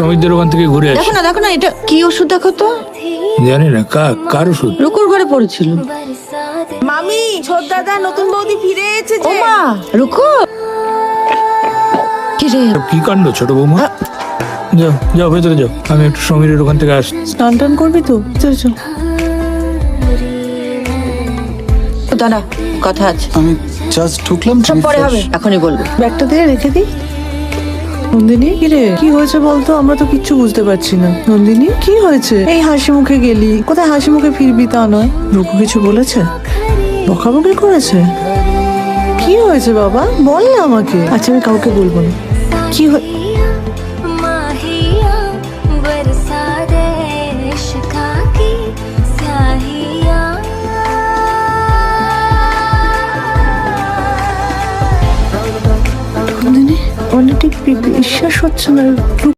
শ্রমিকদের ওখান থেকে ঘুরে দেখো না দেখো না এটা কি ওষুধ দেখো তো? জানি না কা কার ওষুধ? রুকুর ঘরে পড়েছিল। মামি ছোট দাদা নতুন বৌদি ফিরে এসেছে। ও মা রুকু। কি রে? কি কাণ্ড ছোট বৌমা? যাও যাও ভেতরে যাও। আমি একটু সমীরের ওখান থেকে আসছি স্নান টান করবি তো? চল চল। দাঁড়া কথা আছে। আমি জাস্ট ঢুকলাম সব পরে হবে এখনই বলব। ব্যাগটা দিয়ে রেখে দিই। নন্দিনী, কিরে? কি হয়েছে বলতো? আমরা তো কিচ্ছু বুঝতে পারছি না। নন্দিনী, কি হয়েছে? এই হাসি মুখে গেলি। কোথায় হাসি মুখে ফিরবি তা নয়। রুকু কিছু বলেছে? বকাবকি করেছে? কি হয়েছে বাবা? বল না আমাকে। আচ্ছা আমি কাউকে বলব না। কি হয়ে নন্দিনী অনেক বিশ্বাস হচ্ছে না